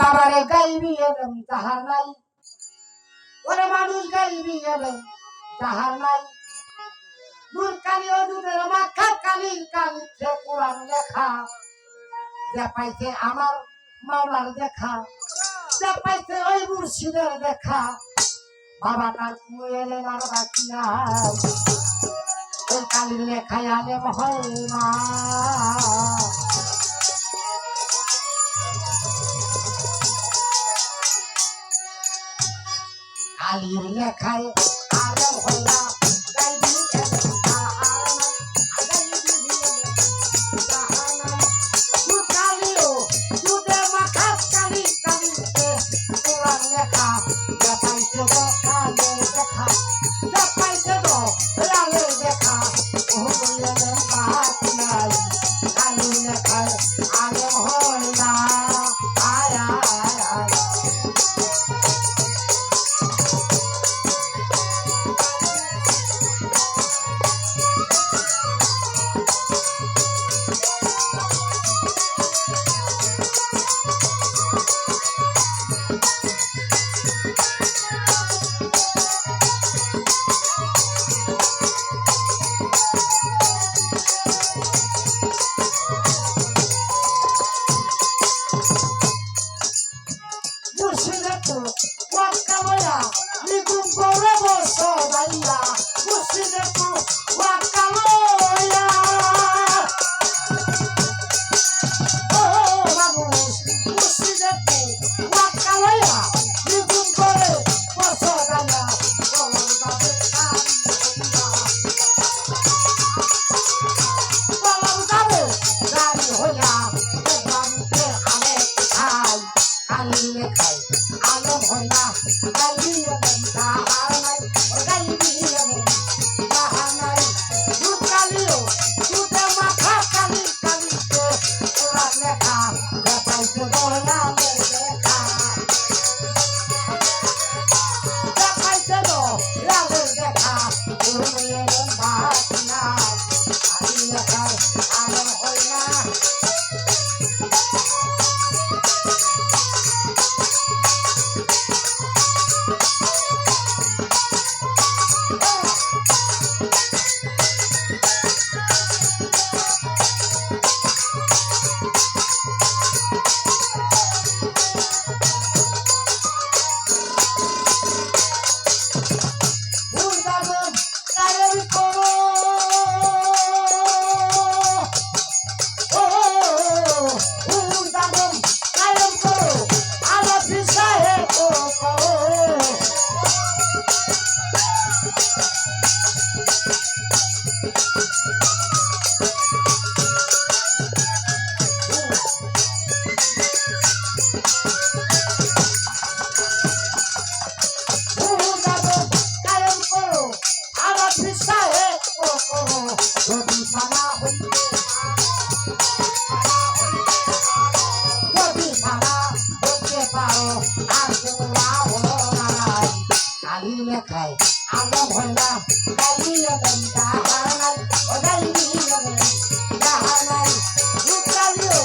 বাবারে গাইবি এরম তাহার নাই। ওরে মানুষ গাইবি এরম তাহার নাই। দূর কালি ও দুধের মাখা কালি কালিতে কোরআন লেখা। যে পাইছে আমার মাওলার দেখা, যে পাইছে ওই মুর্শিদের দেখা। বাবাটা কুয়েলেন আর বাকি নাই। ওই কালির লেখায় আলেম হয় না। আলীর লেখায় আলম হল্লা চালিয়ে খাই আমরা ভন্ডা চালিয়ে দাহানাই ওদাই নিয়ে দাহানাই দুধ চালিও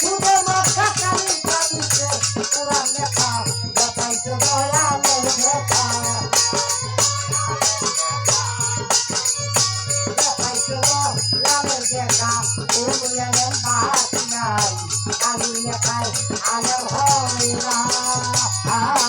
দুধে মশা চালি চালিছে পুরা নেখা যথাইতে বলা মেরে নেখা যথাইতে বলা মেরে নেখা পুরা নেখা নাই। আলু নেখাই আলু হয় না।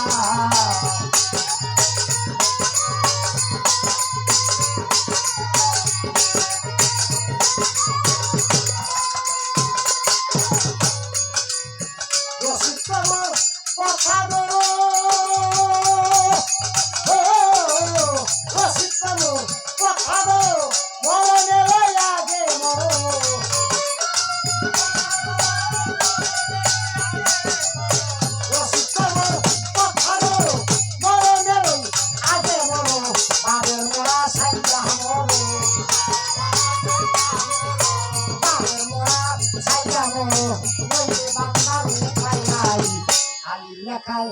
は。